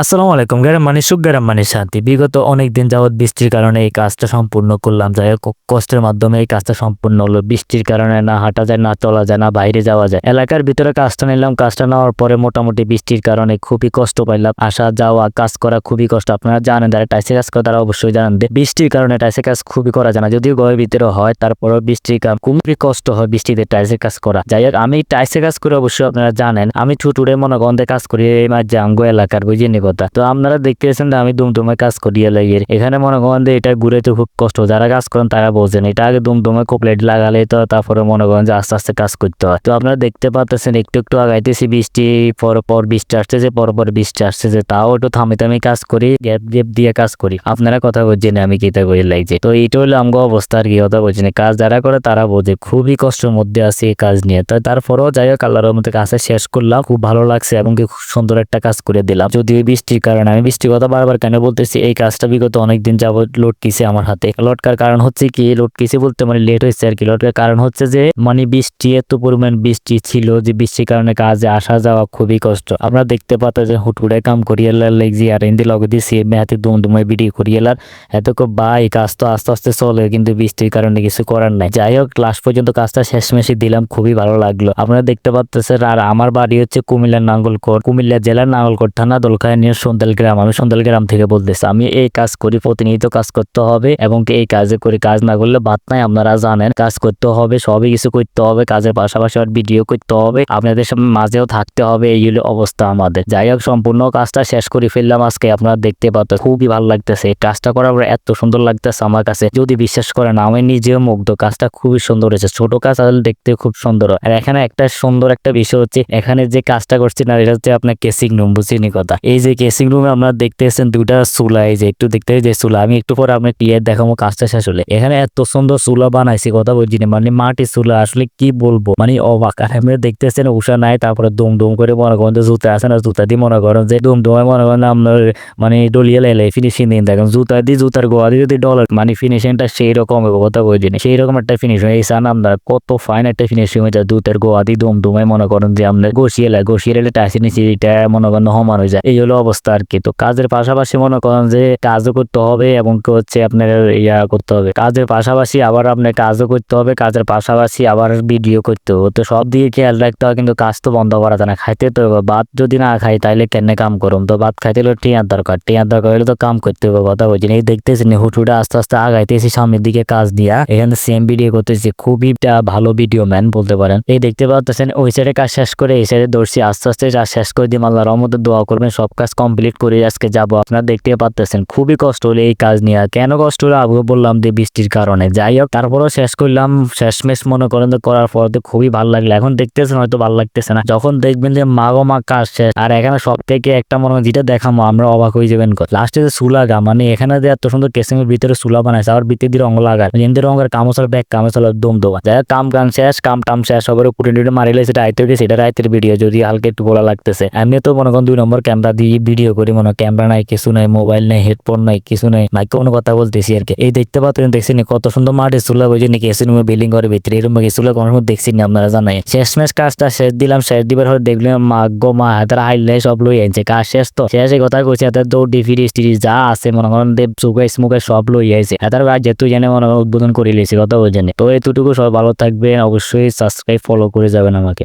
আসসালামু আলাইকুম, গ্যারাম মানে সুখ, গ্যারাম মানে শান্তি। বিগত অনেক দিন যাবৎ বৃষ্টির কারণে এই কাজটা সম্পূর্ণ করলাম। যাই হোক, কষ্টের মাধ্যমে এই কাজটা সম্পূর্ণ হলো। বৃষ্টির কারণে না হাঁটা যায়, না চলা যায়, না বাইরে যাওয়া যায়। এলাকার ভিতরে কাজটা নিলাম। কাজটা নেওয়ার পরে মোটামুটি বৃষ্টির কারণে খুবই কষ্ট পাইলাম। আসা যাওয়া, কাজ করা খুবই কষ্ট। আপনারা জানেন যারা টাইসে কাজ করে, তারা অবশ্যই জানেন বৃষ্টির কারণে টাইসে কাজ খুবই করা যায় না। যদিও ঘরের ভিতরে হয়, তারপরেও বৃষ্টির কাজ খুবই কষ্ট হয় বৃষ্টিতে টাইসে কাজ করা। যাই হোক, আমি টাইসে কাজ করে অবশ্যই আপনারা জানেন, আমি ছুটুরে মনে গন্ধে কাজ করি এই মাঝে জাঙ্গো এলাকার বুঝিনি কথা। তো আপনারা দেখতেছেন যে আমি দুমদুমে কাজ করি এলাকার এখানে মনে করেন যে এটা ঘুরেতে খুব কষ্ট। যারা কাজ করেন তারা বোঝেন, এটা আগে দুমদুমে কোপলেট লাগালে তো তারপরে মনে করেন যে আস্তে আস্তে কাজ করতে হয়। তো আপনারা দেখতে পাচ্ছেন একটু একটু আগাইতেছি, বৃষ্টি পর পর বৃষ্টি আসতেছে পর পর বৃষ্টি আসতেছে তাও একটু থামি থামি কাজ করি, গ্যাপ গ্যাপ দিয়ে কাজ করি। আপনারা কথা বলছেন আমি কিতা করে লাগছে। তো এইটা হলো আমগো অবস্থা আর কি, কথা বলছেন। কাজ যারা করে তারা বোঝে, খুবই কষ্টের মধ্যে আছে এই কাজ নিয়ে। তো তারপরেও যাই হোক, আল্লাহর মধ্যে কাজটা শেষ করলাম। খুব ভালো লাগছে এবং খুব সুন্দর একটা কাজ করে দিলাম। যদিও বৃষ্টির কারণে। আমি বৃষ্টির কথা বারবার কেন বলতেছি? এই কাজটা বিগত অনেকদিন যাবত লটকিছে আমার হাতে। লটকার কারণ হচ্ছে কি, লটকিছে বলতে মানে লেট হয়েছে আর কি। লটকার কারণ হচ্ছে যে মানে বৃষ্টি, এত পরিমাণ বৃষ্টি ছিল যে বৃষ্টির কারণে কাজে আসা যাওয়া খুবই কষ্ট। আমরা দেখতে পাতা যে হুটহুটে কাম করিয়েলার লেগজি আর হিন্দি লগে দিয়ে সে মেহাতে দুম দুমায় ভিডিও করিয়েলার এত বা এই কাজ তো আস্তে আস্তে চলে, কিন্তু বৃষ্টির কারণে কিছু করার নাই। যাই হোক লাস্ট পর্যন্ত কাজটা শেষমেশে দিলাম, খুবই ভালো লাগল। আপনারা দেখতে পাচ্ছেন আর আমার বাড়ি হচ্ছে কুমিল্লার নাঙ্গলকোট। কুমিল্লা জেলার নাঙ্গলকোট থানা দোলখায় নিয়ে সন্দেল গ্রাম, আমি সন্দেল গ্রাম থেকে বলতেছি, আমি এই কাজ করি, প্রতিনিয়ত কাজ করতে হবে এবং এই কাজে করে কাজ না করলে বাদ নাই, আপনারা জানেন, কাজ করতে হবে, সবই কিছু করতে হবে, কাজের পাশাপাশি আর ভিডিও করতে হবে, আপনাদের সামনে মাঝেও থাকতে হবে, এই হলো অবস্থা আমাদের। যাই হোক, সম্পূর্ণ কাজটা শেষ করে ফেললাম আজকে, আপনারা দেখতে পাচ্ছেন খুবই ভালো লাগতেছে কাজটা করার পরে এত সুন্দর লাগতেছে আমার কাছে, যদি বিশ্বাস করেন, আমি নিজেও মুগ্ধ, কাজটা খুবই সুন্দর হয়েছে, ছোট কাজ আসলে দেখতে খুব সুন্দর। আর এখানে একটা সুন্দর একটা বিষয় হচ্ছে, এখানে যে কাজটা করছি না, এটা হচ্ছে আপনার কেসিং রুম বুঝিনি কথা? এই যে কেসিং রুমে আপনারা দেখতেছেন দুটা চুলা, এই যে একটু দেখতে যে চুলা। আমি একটু পরে আপনার ক্লিয়ার দেখাবো কাজটা শেষ হলে। এখানে এত সুন্দর চুলা বানাইছি, কথা বলছি না। মানে মাটির চুলা, আসলে কি বলব? মানে অবাক। আর আপনি দেখতেছেন উষা নাই, তারপরে দুম দুম করে মনে করেন জুতা আছে না, জুতা দিয়ে মনে করেন যে দুম দুমে মনে করেন আপনার মানে ডলিয়ে লাইলে ফিনিশিং দিন দেখেন। জুতা দিয়ে জুতার গোয়া দিয়ে যদি ডলার মানে ফিনিশিংটা সেই রকম কথা বলছি না। সেই রকম একটা ফিনিশিং এই সান আপনার কত ফাইন একটা ফিনিশিং হয়ে যায়, জুতার গোয়া দিয়ে দুম দুমে মনে করেন যে আপনার গসিয়ে লাগে গসিয়ে এলে টাইসি নিচে এটা মনে করেন সমান হয়ে যায়। এই হলো অবস্থা আর কি তো কাজের পাশাপাশি মনে করেন যে কাজও করতে হবে এবং কি হচ্ছে আপনার ইয়া করতে হবে। কাজের পাশাপাশি আবার আপনার কাজও করতে হবে, কাজের পাশাপাশি আবার ভিডিও করতে হবে। তো সব দিকে খেয়াল রাখতে হয় কিন্তু কাজ তো বন্ধ করা যায় না। খাইতে তো হবে। ভাত যদি না খাই তাইলে কেন কাম করুম? তো ভাত খাইতে হলে টিয়ার দরকার। টিয়ার দরকার হলে তো কাম করতে হবে। কথা বলছি। এই দেখতেছি হুটুটা আস্তে আস্তে আগাইতেছি সামনের দিকে কাজ দিয়া। এখানে সেম ভিডিও করতেছি। খুবই ভালো ভিডিও ম্যান বলতে পারেন। এই দেখতে পাচ্ছেন ওই সাইডে কাজ শেষ করে, এই সাইডে দৌড়ছি। আস্তে আস্তে কাজ শেষ করে দিয়ে আল্লাহ রহমতে দোয়া করবেন। সব কাজ কমপ্লিট করে আজকে যাব। আপনারা দেখতে পাচ্ছেন খুবই কষ্ট হলো এই কাজ নিয়ে। কেন কষ্ট হলো? আবু বললাম যে বৃষ্টির কারণে। যাই হোক, তারপরেও শেষ করলাম। শেষমেশ মনে করেন যে করার পর তো খুবই ভালো লাগল। এখন দেখতেছেন, হয়তো ভালো লাগতেছে না। যখন দেখবেন যে মাগো মা কাজ শেষ। আর এখানে সব থেকে একটা মনে হয় যেটা দেখামো, আমরা অবাক হয়ে যাবেন লাস্টে যে সুলাগা মানে এখানে যে এত সুন্দর কেসিং এর ভিতরে সুলা বানাইছে আর ভিতরে দিয়ে রঙ লাগায়। যেমনি রঙের কামসাল ব্যাগ কামসাল দম দোয়া যাই কাম কাম শেষ, কাম টাম শেষ। সবার উপরে মারিলে সেটা আইতে সেটা রাইতের ভিডিও যদি হালকা একটু বলা লাগতেছে। এমনি তো মনে করেন দুই নম্বর ক্যামেরা দিয়ে ভিডিও করি, মনে ক্যামেরা নাই, কিছু নাই মোবাইল নাই হেডফোন নাই, কিছু নাই মাইকে কোনো কথা বলতেছি আর কি। এই দেখতে পাচ্ছেন, দেখছেন কত সুন্দর মাঠে চুলা বুঝে নাকি এসি রুমে বিল্ডিং করে ভিতরে, এরকম চুলা কোনো দেখছি না আপনারা জানাই শেষ শেষমেশ কাজটা শেষ দিলাম, শেষ দিবার হলে দেখলাম, মা গো মা, হাতের হাইলে সব লই আনছে কাজ শেষ তো। শেষে কথা কইছে, হাতের দৌড়ি, ফিরিস, টিরিস, যা আছে, মনে করেন, দেব চুকাই, স্মুকাই, সব লই আইছে। হাতের আর যেহেতু জানে মনে উদ্বোধন করে লিয়েছি কথা বলছেন তো এতটুকু সব ভালো থাকবেন, অবশ্যই সাবস্ক্রাইব ফলো করে যাবেন আমাকে।